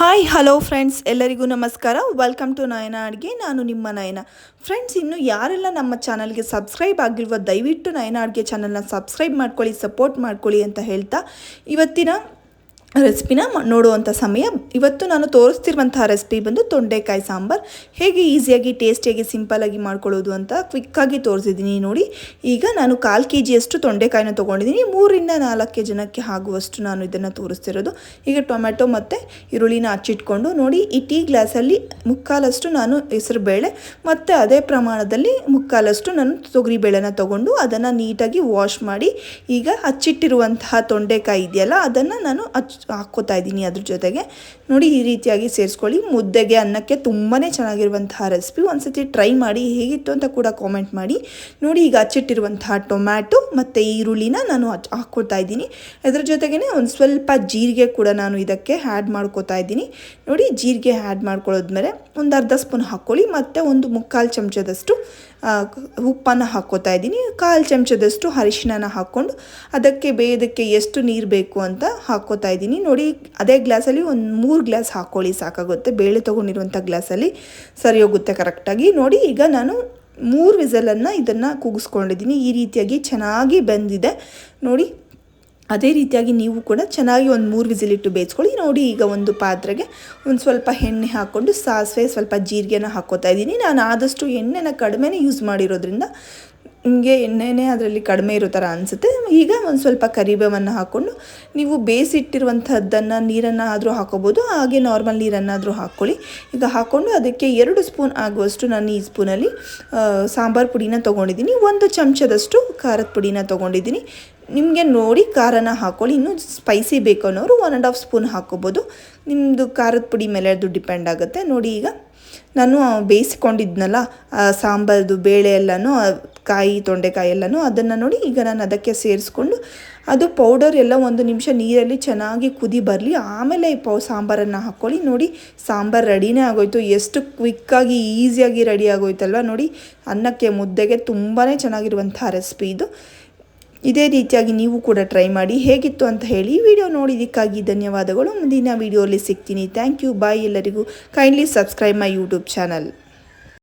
Hi hello friends ಎಲ್ಲರಿಗೂ ನಮಸ್ಕಾರ. Welcome to ನಯನ ಅಡುಗೆ. ನಾನು ನಿಮ್ಮ ನಯನ. ಫ್ರೆಂಡ್ಸ್ ಇನ್ನು ಯಾರೆಲ್ಲ ನಮ್ಮ ಚಾನಲ್ಗೆ ಸಬ್ಸ್ಕ್ರೈಬ್ ಆಗಿರುವ ದಯವಿಟ್ಟು ನಯನ ಅಡುಗೆ ಚಾನಲ್ನ ಸಬ್ಸ್ಕ್ರೈಬ್ ಮಾಡ್ಕೊಳ್ಳಿ ಸಪೋರ್ಟ್ ಮಾಡ್ಕೊಳ್ಳಿ ಅಂತ ಹೇಳ್ತಾ ಇವತ್ತಿನ ರೆಸಿಪಿನ ನೋಡುವಂಥ ಸಮಯ. ಇವತ್ತು ನಾನು ತೋರಿಸ್ತಿರುವಂತಹ ರೆಸಿಪಿ ಬಂದು ತೊಂಡೆಕಾಯಿ ಸಾಂಬಾರು. ಹೇಗೆ ಈಸಿಯಾಗಿ, ಟೇಸ್ಟಿಯಾಗಿ ಸಿಂಪಲಾಗಿ ಮಾಡ್ಕೊಳ್ಳೋದು ಅಂತ ಕ್ವಿಕ್ಕಾಗಿ ತೋರಿಸಿದ್ದೀನಿ ನೋಡಿ. ಈಗ ನಾನು ಕಾಲು ಕೆ ಜಿಯಷ್ಟು ತೊಂಡೆಕಾಯಿನ ತೊಗೊಂಡಿದ್ದೀನಿ. ಮೂರಿಂದ ನಾಲ್ಕು ಜನಕ್ಕೆ ಆಗುವಷ್ಟು ನಾನು ಇದನ್ನು ತೋರಿಸ್ತಿರೋದು. ಈಗ ಟೊಮೆಟೊ ಮತ್ತು ಈರುಳ್ಳಿನ ಹಚ್ಚಿಟ್ಕೊಂಡು ನೋಡಿ, ಈ ಟೀ ಗ್ಲಾಸಲ್ಲಿ ಮುಕ್ಕಾಲಷ್ಟು ನಾನು ಹೆಸರುಬೇಳೆ ಮತ್ತು ಅದೇ ಪ್ರಮಾಣದಲ್ಲಿ ಮುಕ್ಕಾಲಷ್ಟು ನಾನು ತೊಗರಿ ಬೇಳೆನ ತೊಗೊಂಡು ಅದನ್ನು ನೀಟಾಗಿ ವಾಶ್ ಮಾಡಿ, ಈಗ ಹಚ್ಚಿಟ್ಟಿರುವಂತಹ ತೊಂಡೆಕಾಯಿ ಇದೆಯಲ್ಲ, ಅದನ್ನು ನಾನು ಹಚ್ ಹಾಕ್ಕೋತಾ ಇದ್ದೀನಿ ಅದ್ರ ಜೊತೆಗೆ. ನೋಡಿ ಈ ರೀತಿಯಾಗಿ ಸೇರಿಸ್ಕೊಳ್ಳಿ. ಮುದ್ದೆಗೆ ಅನ್ನಕ್ಕೆ ತುಂಬಾ ಚೆನ್ನಾಗಿರುವಂತಹ ರೆಸಿಪಿ ಒಂದ್ಸತಿ ಟ್ರೈ ಮಾಡಿ ಹೇಗಿತ್ತು ಅಂತ ಕೂಡ ಕಾಮೆಂಟ್ ಮಾಡಿ. ನೋಡಿ ಈಗ ಹಚ್ಚಿಟ್ಟಿರುವಂತಹ ಟೊಮ್ಯಾಟೊ ಮತ್ತು ಈರುಳ್ಳಿನ ನಾನು ಹಚ್ ಹಾಕ್ಕೊತಾ ಇದ್ದೀನಿ. ಅದ್ರ ಜೊತೆಗೇ ಒಂದು ಸ್ವಲ್ಪ ಜೀರಿಗೆ ಕೂಡ ನಾನು ಇದಕ್ಕೆ ಆ್ಯಡ್ ಮಾಡ್ಕೋತಾ ಇದ್ದೀನಿ. ನೋಡಿ ಜೀರಿಗೆ ಆ್ಯಡ್ ಮಾಡ್ಕೊಳ್ಳೋದ್ಮೇಲೆ ಒಂದು ಅರ್ಧ ಸ್ಪೂನ್ ಹಾಕ್ಕೊಳ್ಳಿ. ಮತ್ತು ಒಂದು ಮುಕ್ಕಾಲು ಚಮಚದಷ್ಟು ಉಪ್ಪನ್ನು ಹಾಕ್ಕೋತಾ ಇದ್ದೀನಿ. ಕಾಲು ಚಮಚದಷ್ಟು ಅರಿಶಿಣನ ಹಾಕ್ಕೊಂಡು ಅದಕ್ಕೆ ಬೇಯೋದಕ್ಕೆ ಎಷ್ಟು ನೀರು ಬೇಕು ಅಂತ ಹಾಕ್ಕೋತಾ ಇದ್ದೀನಿ. ನೋಡಿ, ಅದೇ ಗ್ಲಾಸಲ್ಲಿ ಒಂದು ಮೂರು ಗ್ಲಾಸ್ ಹಾಕ್ಕೊಳ್ಳಿ ಸಾಕಾಗುತ್ತೆ. ಬೇಳೆ ತೊಗೊಂಡಿರುವಂಥ ಗ್ಲಾಸಲ್ಲಿ ಸರಿ ಹೋಗುತ್ತೆ ಕರೆಕ್ಟಾಗಿ. ನೋಡಿ, ಈಗ ನಾನು ಮೂರು ವಿಸಲನ್ನು ಇದನ್ನು ಕೂಗಿಸ್ಕೊಂಡಿದ್ದೀನಿ. ಈ ರೀತಿಯಾಗಿ ಚೆನ್ನಾಗಿ ಬೆಂದಿದೆ. ನೋಡಿ, ಅದೇ ರೀತಿಯಾಗಿ ನೀವು ಕೂಡ ಚೆನ್ನಾಗಿ ಒಂದು ಮೂರು ವಿಸಿಲಿಟ್ಟು ಬೇಯಿಸ್ಕೊಳ್ಳಿ. ನೋಡಿ, ಈಗ ಒಂದು ಪಾತ್ರೆಗೆ ಒಂದು ಸ್ವಲ್ಪ ಎಣ್ಣೆ ಹಾಕ್ಕೊಂಡು ಸಾಸಿವೆ, ಸ್ವಲ್ಪ ಜೀರಿಗೆನ ಹಾಕ್ಕೋತಾ ಇದ್ದೀನಿ. ನಾನು ಆದಷ್ಟು ಎಣ್ಣೆನ ಕಡಿಮೆನೇ ಯೂಸ್ ಮಾಡಿರೋದ್ರಿಂದ ನಿಮಗೆ ಎಣ್ಣೆನೇ ಅದರಲ್ಲಿ ಕಡಿಮೆ ಇರೋ ಥರ ಅನಿಸುತ್ತೆ. ಈಗ ಒಂದು ಸ್ವಲ್ಪ ಕರಿಬೇವನ್ನು ಹಾಕ್ಕೊಂಡು ನೀವು ಬೇಯಿಸಿಟ್ಟಿರುವಂಥದ್ದನ್ನು ನೀರನ್ನು ಆದರೂ ಹಾಕೋಬೋದು, ಹಾಗೆ ನಾರ್ಮಲ್ ನೀರನ್ನಾದರೂ ಹಾಕ್ಕೊಳ್ಳಿ. ಈಗ ಹಾಕ್ಕೊಂಡು ಅದಕ್ಕೆ ಎರಡು ಸ್ಪೂನ್ ಆಗುವಷ್ಟು ನಾನು ಈ ಸ್ಪೂನಲ್ಲಿ ಸಾಂಬಾರು ಪುಡಿನ ತೊಗೊಂಡಿದ್ದೀನಿ. ಒಂದು ಚಮಚದಷ್ಟು ಖಾರದ ಪುಡಿನ ತೊಗೊಂಡಿದ್ದೀನಿ. ನಿಮಗೆ ನೋಡಿ ಖಾರನ ಹಾಕ್ಕೊಳ್ಳಿ ಇನ್ನೂ ಸ್ಪೈಸಿ ಬೇಕು ಅನ್ನೋರು ಒನ್ ಆ್ಯಂಡ್ ಹಾಫ್ ಸ್ಪೂನ್ ಹಾಕ್ಕೋಬೋದು. ನಿಮ್ಮದು ಖಾರದ ಪುಡಿ ಮೇಲೆ ಅದು ಡಿಪೆಂಡ್ ಆಗುತ್ತೆ. ನೋಡಿ ಈಗ ನಾನು ಬೇಯಿಸ್ಕೊಂಡಿದ್ನಲ್ಲ ಸಾಂಬಾರ್ದು, ಬೇಳೆ ಎಲ್ಲನೂ ಕಾಯಿ, ತೊಂಡೆಕಾಯಿ ಎಲ್ಲನೂ ಅದನ್ನು ನೋಡಿ ಈಗ ನಾನು ಅದಕ್ಕೆ ಸೇರಿಸ್ಕೊಂಡು ಅದು ಪೌಡರ್ ಎಲ್ಲ ಒಂದು ನಿಮಿಷ ನೀರಲ್ಲಿ ಚೆನ್ನಾಗಿ ಕುದಿ ಬರಲಿ, ಆಮೇಲೆ ಪೌ ಸಾಂಬಾರನ್ನು ಹಾಕ್ಕೊಳ್ಳಿ. ನೋಡಿ, ಸಾಂಬಾರು ರೆಡಿನೇ ಆಗೋಯ್ತು. ಎಷ್ಟು ಕ್ವಿಕ್ಕಾಗಿ ಈಸಿಯಾಗಿ ರೆಡಿ ಆಗೋಯ್ತಲ್ವ ನೋಡಿ. ಅನ್ನಕ್ಕೆ, ಮುದ್ದೆಗೆ ತುಂಬಾ ಚೆನ್ನಾಗಿರುವಂಥ ರೆಸಿಪಿ ಇದು. ಇದೇ ರೀತಿಯಾಗಿ ನೀವು ಕೂಡ ಟ್ರೈ ಮಾಡಿ. ಹೇಗಿತ್ತು ಅಂತ ಹೇಳಿ ವಿಡಿಯೋ ನೋಡಿದ್ದಕ್ಕಾಗಿ ಧನ್ಯವಾದಗಳು. ಮುಂದಿನ ವಿಡಿಯೋಲಿ ಸಿಗ್ತೀನಿ. ಥ್ಯಾಂಕ್ ಯು ಬಾಯ್ ಎಲ್ಲರಿಗೂ. Kindly subscribe my YouTube channel